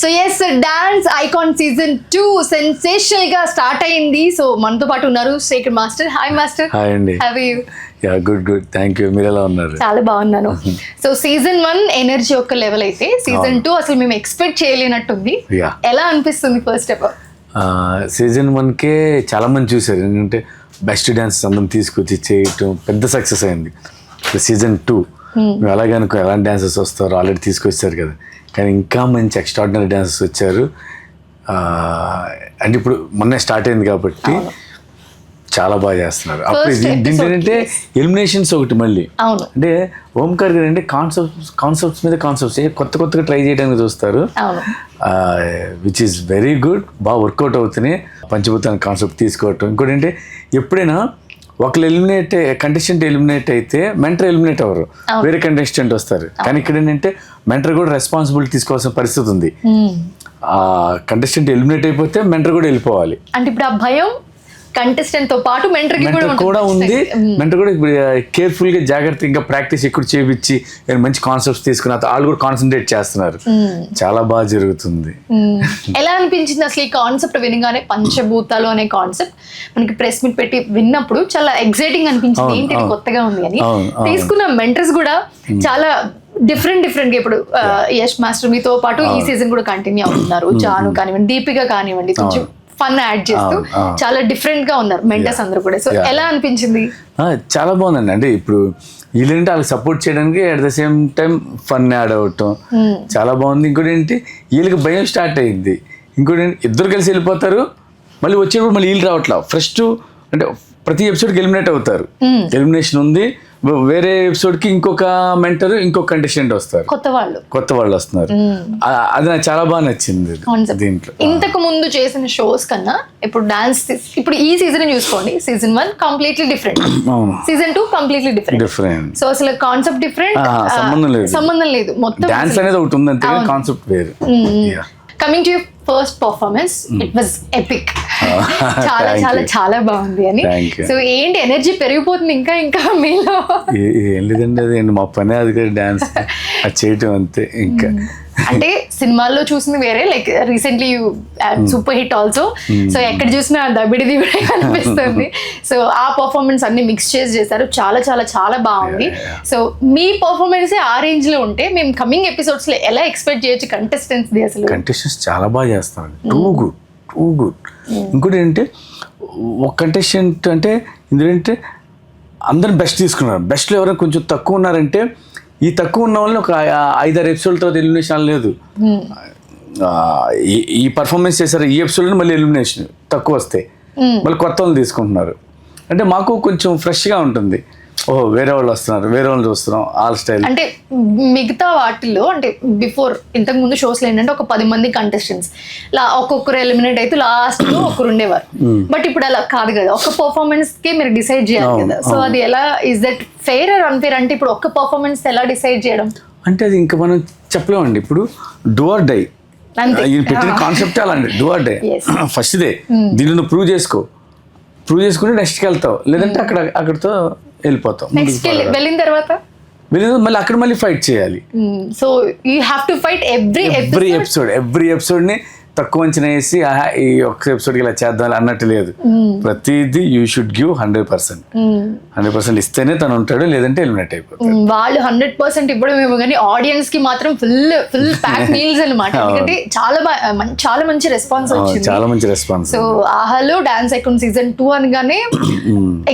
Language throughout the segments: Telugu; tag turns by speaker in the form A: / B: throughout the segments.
A: So yes dance icon season two సెన్సేషనల్గా start అయింది. సో మనతో పాటు ఉన్నారు Shekhar master. Hi master.
B: Hi అండి.
A: Have you
B: ya good good thank you మీరు ఎలా ఉన్నారు?
A: చాలా బాగున్నాను. సో సీజన్ వన్ ఎనర్జీ ఒక లెవెల్ అయితే సీజన్ టూ అసలు మేము ఎక్స్పెక్ట్ చేయలేనట్టుంది.
B: యా
A: ఎలా అనిపిస్తుంది ఫస్ట్ ఆఫ్ ఆల్
B: సీజన్ వన్కే చాలా మంది చూశారు. ఎందుకంటే బెస్ట్ డ్యాన్స్ అందరం తీసుకొచ్చి చేయటం పెద్ద సక్సెస్ అయింది. సీజన్ టూ మేము అనుకో ఎలాంటి డాన్సెస్ వస్తారో ఆల్రెడీ తీసుకొచ్చారు కదా. కానీ ఇంకా మంచి ఎక్స్ట్రాడినరీ డాన్సెస్ వచ్చారు. అంటే ఇప్పుడు మొన్నే స్టార్ట్ అయింది కాబట్టి చాలా బాగా చేస్తున్నారు. అప్పుడు దీంట్లో ఏంటంటే ఎలిమినేషన్స్ ఒకటి మళ్ళీ.
A: అవును.
B: అంటే ఓంకార్ గారు అంటే కాన్సెప్ట్స్ కాన్సెప్ట్స్ మీద కాన్సెప్ట్స్ కొత్త కొత్తగా ట్రై చేయడానికి చూస్తారు. విచ్ ఈస్ వెరీ గుడ్ బాగా వర్కౌట్ అవుతున్నాయి. పంచభూతాన్ని కాన్సెప్ట్ తీసుకోవటం. ఇంకోటి ఏంటి? ఎప్పుడైనా ఒకళ్ళు ఎలిమినేట్ కంటెస్టెంట్ ఎలిమినేట్ అయితే మెంటర్ ఎలిమినేట్ అవ్వరు. వేరే కంటెస్టెంట్ వస్తారు. కానీ ఇక్కడ ఏంటంటే మెంటర్ కూడా రెస్పాన్సిబిలిటీ తీసుకోవాల్సిన పరిస్థితి ఉంది. ఆ కంటెస్టెంట్ ఎలిమినేట్ అయిపోతే మెంటర్ కూడా వెళ్ళిపోవాలి.
A: అంటే ఇప్పుడు ఆ భయం కంటెస్టెంట్తో పాటు మెంటర్కి కూడా
B: కూడా ఉంది. మెంటర్ కూడా ఇప్పుడు కేర్ఫుల్గా జాగ్రత్తగా ఇంకా ప్రాక్టీస్ ఎక్కువ చేపించి మంచి కాన్సెప్ట్స్ తీసుకున్న వాళ్ళు కూడా కాన్సన్ట్రేట్ చేస్తున్నారు. చాలా బాగా జరుగుతుంది.
A: మ్మ్. ఎలా అనిపించింది అసలు ఈ కాన్సెప్ట్ వినగానే? పంచభూతాలు అనే కాన్సెప్ట్ మనకి ప్రెస్ మీట్ పెట్టి విన్నప్పుడు చాలా ఎగ్జైటింగ్ అనిపించింది. ఏంటి. కొత్తగా ఉంది అని. తీసుకున్న మెంటర్స్ కూడా చాలా డిఫరెంట్ డిఫరెంట్గా ఇప్పుడు యష్ మాస్టర్ మీతో పాటు ఈ సీజన్ కూడా కంటిన్యూ అవుతున్నారు. జాను కానివ్వండి దీపిక కానివ్వండి కొంచెం ఫన్ యాడ్ చేస్తూ. చాలా డిఫరెంట్గా ఉన్నారు మెంటర్స్ అందరూ కూడా. సో. ఎలా అనిపించింది?
B: చాలా బాగుందండి. అంటే ఇప్పుడు వీళ్ళంటే వాళ్ళకి సపోర్ట్ చేయడానికి at the same time fun add అవటం చాలా బాగుంది. ఇంకోటి ఏంటి వీళ్ళకి భయం స్టార్ట్ అయ్యింది ఇంకోటి ఏంటి ఇద్దరు కలిసి వెళ్ళిపోతారు. మళ్ళీ వచ్చేటప్పుడు మళ్ళీ వీళ్ళు రావట్లా. ఫస్ట్ అంటే ప్రతి ఎపిసోడ్కి ఎలిమినేట్ అవుతారు. ఎలిమినేషన్ ఉంది. వేరే ఎపిసోడ్కి ఇంకొక మెంటర్ ఇంకొక కంటెస్టెంట్ వస్తారు.
A: కొత్త వాళ్ళు.
B: కొత్త వాళ్ళు వస్తున్నారు. అది నాకు చాలా బాగా నచ్చింది. దీంట్లో.
A: ఇంతకు ముందు చేసిన షోస్ కన్నా ఇప్పుడు డాన్స్ ఇప్పుడు ఈ సీజన్ చూసుకోండి. Season one completely different season two completely different
B: different
A: so అసలు కాన్సెప్ట్ డిఫరెంట్
B: సంబంధం లేదు.
A: సంబంధం లేదు. మొత్తం
B: డాన్స్ అనేది ఒకటి ఉంది అంతే కాన్సెప్ట్ వేరు.
A: Coming to first performance it was epic చాలా చాలా. చాలా బాగుంది అని. సో ఏంటి ఎనర్జీ పెరిగిపోతుంది ఇంకా ఇంకా మీలో?
B: ఏ- లేదండి అది మా పనే అది డాన్స్ అది చేయటం అంతే ఇంకా.
A: అంటే సినిమాల్లో చూసింది వేరే like recently super hit also so ఎక్కడ చూసినా దబిడి దిబిడి అనిపిస్తుంది సో ఆ పర్ఫార్మెన్స్ అన్ని మిక్స్ చేసి చేశారు. చాలా చాలా చాలా బాగుంది. సో మీ పర్ఫార్మెన్స్ ఆ రేంజ్లో ఉంటే మేము కమింగ్ ఎపిసోడ్స్లో ఎలా ఎక్స్పెక్ట్ చేయొచ్చు కంటెస్టెంట్స్ అసలు?
B: కంటెస్టెంట్స్ చాలా బాగా చేస్తారు టూ గుడ్ టూ గుడ్ ఇంకోటి ఏంటంటే ఒక కంటెస్టెంట్ అంటే ఇందులో ఏంటంటే అందరిని బెస్ట్ తీసుకున్నారు. బెస్ట్లో ఎవరైనా కొంచెం తక్కువ ఉన్నారంటే ఈ తక్కువ ఉన్న వాళ్ళని ఒక ఐదారు ఎపిసోడ్ తర్వాత ఎలిమినేషన్ లేదు. ఆ, ఈ- పర్ఫార్మెన్స్ చేశారు ఈ ఎపిసోడ్లో మళ్ళీ ఎలిమినేషన్ తక్కువ వస్తాయి మళ్ళీ కొత్త వాళ్ళు తీసుకుంటున్నారు. అంటే మాకు కొంచెం ఫ్రెష్గా ఉంటుంది. ఓహో వేరే వాళ్ళు వస్తున్నారు. వేరే వాళ్ళు చూస్తున్నాం. All style.
A: అంటే మిగతా వాటిల్లో అంటే బిఫోర్ ఇంతకు ముందు షోస్లో ఏంటంటే ఒక పది మంది కంటెస్టెంట్స్ లా ఒక్కొక్కరు ఎలిమినేట్ అయితే లాస్ట్లో ఒకరు ఉండేవారు. బట్ ఇప్పుడు అలా కాదు కదా. ఒక పర్ఫార్మెన్స్కి మీరు డిసైడ్ చేయాలి కదా. సో అది ఎలా is that fair or unfair అంటే ఇప్పుడు ఒక్క పర్ఫార్మెన్స్ ఎలా డిసైడ్ చేయడం?
B: అంటే అది ఇంకా మనం చెప్పలేమండి. ఇప్పుడు డోర్ డై. ఈయన పెట్టిన కాన్సెప్ట్ అలాంటి డోర్ డే. ఫస్ట్ డే దీన్ని ప్రూవ్ చేసుకో. ప్రూవ్ చేసుకుంటే నెక్స్ట్కి వెళ్తావు. లేదంటే అక్కడ అక్కడితో వెళ్ళిపోతావు
A: నెక్స్ట్ వెళ్ళిన తర్వాత?
B: వెళ్ళిన మళ్ళీ అక్కడ మళ్ళీ ఫైట్ చేయాలి.
A: So you have to fight every
B: every episode every ఎపిసోడ్ని తక్కువ అంచనా వేసి ఈ ఒక్క ఎపిసోడ్కి ఇలా చేద్దాం అన్నట్టు లేదు. ప్రతిదీ you should give hundred percent hundred percent ఇస్తేనే తను ఉంటాడు లేదంటే ఎలిమినేట్ అయిపోతాడు.
A: వాళ్ళు హండ్రెడ్ పర్సెంట్ ఇవ్వడం ఏమో కానీ ఆడియన్స్కి మాత్రం ఫుల్ ఫుల్ ప్యాక్ మీల్స్ అనమాట ఎందుకంటే చాలా చాలా మంచి రెస్పాన్స్ వచ్చింది.
B: చాలా మంచి రెస్పాన్స్
A: సో ఆహాలో డాన్స్ ఐకాన్ సీజన్ టూ అనగానే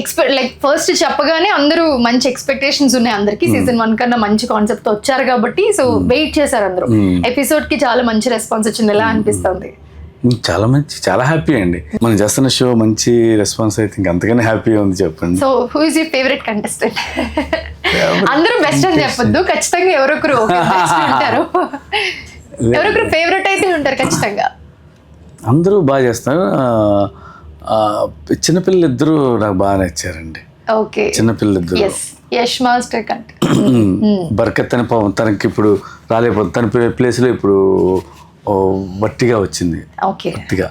A: ఎక్స్పెక్ట్ లైక్ ఫస్ట్ చెప్పగానే అందరూ మంచి ఎక్స్పెక్టేషన్స్ ఉన్నాయి అందరికి. సీజన్ వన్ కన్నా మంచి కాన్సెప్ట్ వచ్చారు కాబట్టి సో వెయిట్ చేశారు అందరూ. ఎపిసోడ్కి చాలా మంచి రెస్పాన్స్ వచ్చింది. ఎలా అనిపిస్తుంది?
B: చాలా మంచి చాలా హ్యాపీ అండి. మనం చేస్తున్న షో మంచి రెస్పాన్స్ అయితే ఇంకా అంతకన్నా హ్యాపీగా ఉంది చెప్పండి.
A: So who is you favourite contestant అందరూ బెస్ట్ అని చెప్పొద్దు ఖచ్చితంగా ఎవరొకరు ఉంటారు. ఎవరొకరు ఫేవరెట్ అయితే ఉంటారు ఖచ్చితంగా.
B: అందరూ బాగా చేస్తారు. చిన్నపిల్లలు ఇద్దరు నాకు బాగా నచ్చారండి.
A: ఓకే
B: చిన్నపిల్లలు ఇద్దరు.
A: యష్ మాస్టర్ కంటే
B: బర్కత్ అని తనకి ఇప్పుడు రాలేకపోతుంది తన ప్లేస్లో ఇప్పుడు వట్టిగా వచ్చింది.
A: ఓకే.
B: వట్టిగా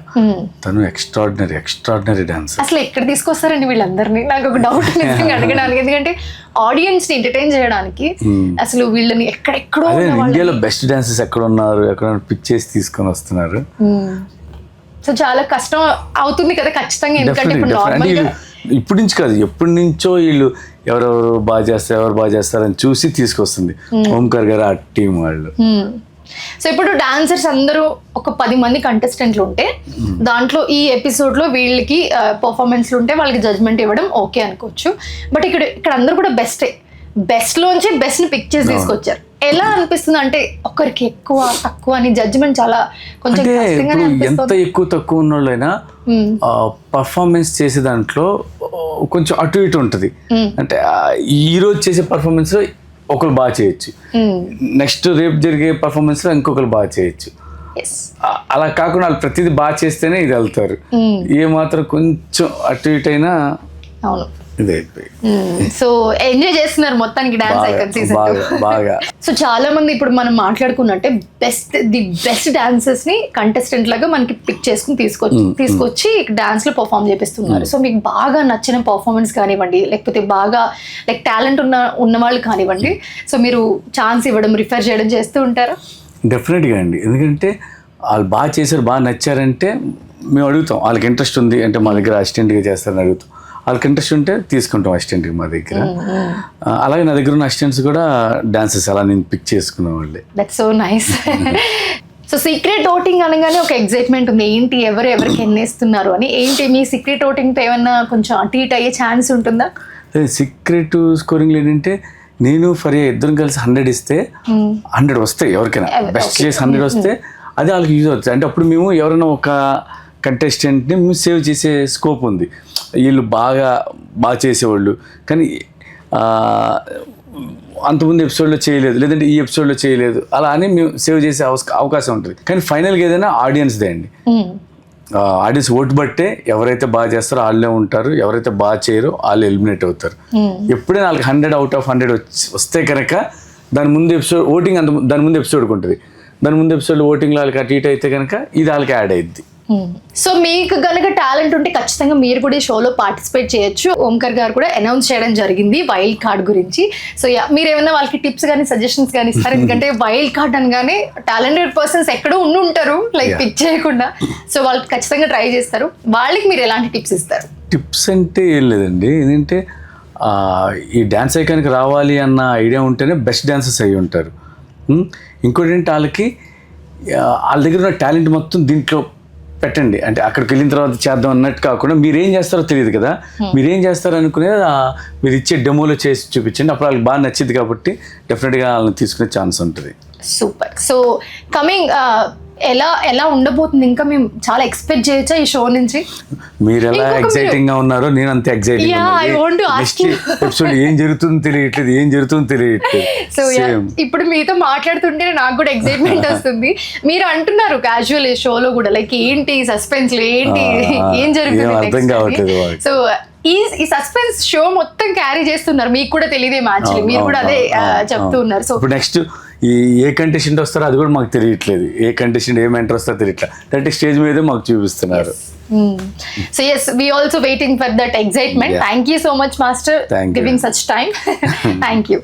B: తను ఎక్స్ట్రాడినరీ ఎక్స్ట్రాడినరీ డాన్సర్
A: అసలు ఎక్కడ తీసుకొస్తారండి వీళ్ళందరినీ? నాకు ఒక డౌట్ అడగడానికి. ఎందుకంటే ఆడియన్స్ని ఎంటర్టైన్ చేయడానికి అసలు వీళ్ళని ఎక్కడెక్కడో
B: ఇండియాలో బెస్ట్ డాన్సర్స్ ఎక్కడ ఉన్నారు ఎక్కడ పిక్ చేసి తీసుకొని వస్తున్నారు.
A: సో చాలా కష్టం అవుతుంది కదా ఖచ్చితంగా ఎందుకంటే ఇప్పుడు
B: ఇప్పటి నుంచి కాదు ఎప్పటి నుంచో వీళ్ళు ఎవరెవరు బాగా చేస్తారు ఎవరు బాగా చేస్తారని చూసి తీసుకొస్తుంది. ఓంకార్ గారు ఆ టీం వాళ్ళు.
A: సో ఇప్పుడు డాన్సర్స్ అందరూ ఒక పది మంది కంటెస్టెంట్లు ఉంటే దాంట్లో ఈ ఎపిసోడ్లో వీళ్ళకి పర్ఫార్మెన్స్లు ఉంటే వాళ్ళకి జడ్జ్మెంట్ ఇవ్వడం ఓకే అనుకోవచ్చు. బట్ ఇక్కడ ఇక్కడ అందరూ కూడా బెస్టే బెస్ట్ లోంచి బెస్ట్ని పిక్ చేసి తీసుకొచ్చారు. ఎలా అనిపిస్తుంది అంటే ఒకరికి ఎక్కువ తక్కువ అని జడ్జ్మెంట్ చాలా కొంచెం
B: అంటే ఎంత ఎక్కువ తక్కువ ఉన్న వాళ్ళైనా
A: Hmm.
B: పర్ఫార్మెన్స్ చేసే దాంట్లో కొంచెం అటు ఇటు ఉంటుంది. అంటే ఆ, ఈ రోజు చేసే పర్ఫార్మెన్స్లో ఒకరు బాగా చేయొచ్చు.
A: Hmm.
B: నెక్స్ట్ రేపు జరిగే పర్ఫార్మెన్స్లో ఇంకొకరు బాగా చేయొచ్చు. అలా కాకుండా వాళ్ళు ప్రతిదీ బాగా చేస్తేనే ఇది వెళ్తారు. ఏ మాత్రం కొంచెం అటు ఇటు అయినా
A: అవును.
B: ఇది. అయిపోయి
A: సో ఎంజాయ్ చేస్తున్నారు మొత్తానికి డాన్స్ ఐకన్ సీజన్
B: బాగా బాగా.
A: సో చాలా మంది ఇప్పుడు మనం మాట్లాడుకున్నట్టే బెస్ట్ ది బెస్ట్ డాన్సర్స్ని కంటెస్టెంట్ లాగా మనకి పిక్ చేసుకుని తీసుకొచ్చి తీసుకొచ్చి డాన్స్లో పర్ఫామ్ చేపిస్తున్నారు. సో మీకు బాగా నచ్చిన పర్ఫార్మెన్స్ కానివ్వండి లేకపోతే బాగా లైక్ టాలెంట్ ఉన్న ఉన్న వాళ్ళు కానివ్వండి సో మీరు ఛాన్స్ ఇవ్వడం రిఫర్ చేయడం చేస్తూ ఉంటారా?
B: డెఫినెట్గా అండి. ఎందుకంటే వాళ్ళు బాగా చేశారు బాగా నచ్చారంటే మేము అడుగుతాం. వాళ్ళకి ఇంట్రెస్ట్ ఉంది అంటే మా దగ్గర అసిస్టెంట్గా చేస్తారని అడుగుతాం. వాళ్ళకి ఇంట్రెస్ట్ ఉంటే తీసుకుంటాం అసిస్టెంట్గా మా దగ్గర. అలాగే నా దగ్గర ఉన్న అసిస్టెంట్స్ కూడా డాన్సెస్ అలా నేను పిక్ చేసుకున్న వాళ్ళే.
A: That's so nice so secret voting అనగానే ఒక ఎగ్జైట్మెంట్ ఉంది. ఏంటి ఎవరు ఎవరికి ఎన్నేస్తున్నారు అని. ఏంటి మీ సీక్రెట్ ఓటింగ్తో ఏమన్నా కొంచెం అటు ఇటు అయ్యే ఛాన్స్ ఉంటుందా?
B: సీక్రెట్ స్కోరింగ్ ఏంటంటే నేను ఫరియా ఇద్దరం కలిసి హండ్రెడ్ ఇస్తే హండ్రెడ్ వస్తాయి ఎవరికైనా.
A: ఎవ-
B: బెస్ట్. చేసి హండ్రెడ్ వస్తే అది వాళ్ళకి యూజ్ అవుతుంది. అంటే అప్పుడు మేము ఎవరైనా ఒక కంటెస్టెంట్ని సేవ్ చేసే స్కోప్ ఉంది. వీళ్ళు బాగా బాగా చేసేవాళ్ళు. కానీ అంతకుముందు ఎపిసోడ్లో చేయలేదు. లేదంటే ఈ ఎపిసోడ్లో చేయలేదు. అలా అని మేము సేవ్ చేసే అవకాశం ఉంటుంది. కానీ ఫైనల్గా ఏదైనా ఆడియన్స్దే అండి. ఆడియన్స్ ఓటు బట్టే ఎవరైతే బాగా చేస్తారో వాళ్ళే ఉంటారు. ఎవరైతే బాగా చేయరో వాళ్ళు ఎలిమినేట్ అవుతారు. ఎప్పుడైనా వాళ్ళకి హండ్రెడ్ అవుట్ ఆఫ్ హండ్రెడ్ వస్తే కనుక దాని ముందు ఎపిసోడ్ ఓటింగ్ అంత దాని ముందు ఎపిసోడ్కి ఉంటుంది. దాని ముందు ఎపిసోడ్ ఓటింగ్ వాళ్ళకి అటు ఇటు అయితే కనుక ఇది వాళ్ళకి యాడ్ అయ్యిద్ది
A: సో మీకు గనక టాలెంట్ ఉంటే ఖచ్చితంగా మీరు కూడా ఈ షోలో పార్టిసిపేట్ చేయొచ్చు. ఓంకర్ గారు కూడా అనౌన్స్ చేయడం జరిగింది వైల్డ్ కార్డ్ గురించి. సో యా మీరు ఏమైనా వాళ్ళకి టిప్స్ కానీ సజెషన్స్ కానీ ఇస్తారు? ఎందుకంటే వైల్డ్ కార్డ్ అనగానే టాలెంటెడ్ పర్సన్స్ ఎక్కడో ఉండి ఉంటారు లైక్. పిక్ చేయకుండా. సో వాళ్ళు ఖచ్చితంగా ట్రై చేస్తారు. వాళ్ళకి మీరు ఎలాంటి టిప్స్ ఇస్తారు?
B: టిప్స్ అంటే ఏం లేదండి. ఏంటంటే ఈ డ్యాన్స్ ఐకానికి రావాలి అన్న ఐడియా ఉంటేనే బెస్ట్ డాన్సర్స్ అయి ఉంటారు. ఉం? ఇంకోటి ఏంటి వాళ్ళకి వాళ్ళ దగ్గర ఉన్న టాలెంట్ మొత్తం దీంట్లో పెట్టండి. అంటే అక్కడికి వెళ్ళిన తర్వాత చేద్దాం అన్నట్టు కాకుండా మీరు ఏం చేస్తారో తెలియదు కదా. మీరు ఏం చేస్తారో అనుకునేది మీరు ఇచ్చే డెమోలో చేసి చూపించండి. అప్పుడు వాళ్ళకి బాగా నచ్చింది కాబట్టి డెఫినెట్గా వాళ్ళని తీసుకునే ఛాన్స్ ఉంటుంది.
A: సూపర్. సో కమింగ్ ఎలా ఎలా ఉండబోతుంది? ఇంకా మేము చాలా ఎక్స్పెక్ట్ చేయొచ్చా ఈ షో నుంచి?
B: మీరు ఎలా ఎగ్జైటింగ్గా ఉన్నారో నేను అంతే
A: you.
B: ఎపిసోడ్ ఏం జరుగుతుందో తెలియట్లేదు ఏం జరుగుతుందో తెలియట్లేదు.
A: సో ఇప్పుడు మీతో మాట్లాడుతుంటే నాకు కూడా ఎక్సైట్మెంట్ వస్తుంది. మీరు అంటున్నారు క్యాజువల్ ఈ షోలో కూడా లైక్ ఏంటి సస్పెన్స్ ఏంటి ఏం
B: ఏం అర్థం కావట్లేదు
A: జరుగుతుంది. సో ఈ ఈ సస్పెన్స్ షో మొత్తం క్యారీ చేస్తున్నారు. మీకు కూడా తెలియదే మ్యాచ్ మీరు కూడా అదే చెప్తూ ఉన్నారు. సో
B: ఇప్పుడు నెక్స్ట్ ఈ ఏ కంటెస్టెంట్ వస్తారో అది కూడా మాకు తెలియట్లేదు. ఏ కంటెస్టెంట్ ఏ మెంటర్ వస్తారో తెలియట్లేదు డైరెక్ట్ స్టేజ్ మీదే మాకు చూపిస్తున్నారు.
A: So yes we also waiting for that excitement. Thank you so much master. Giving such time thank you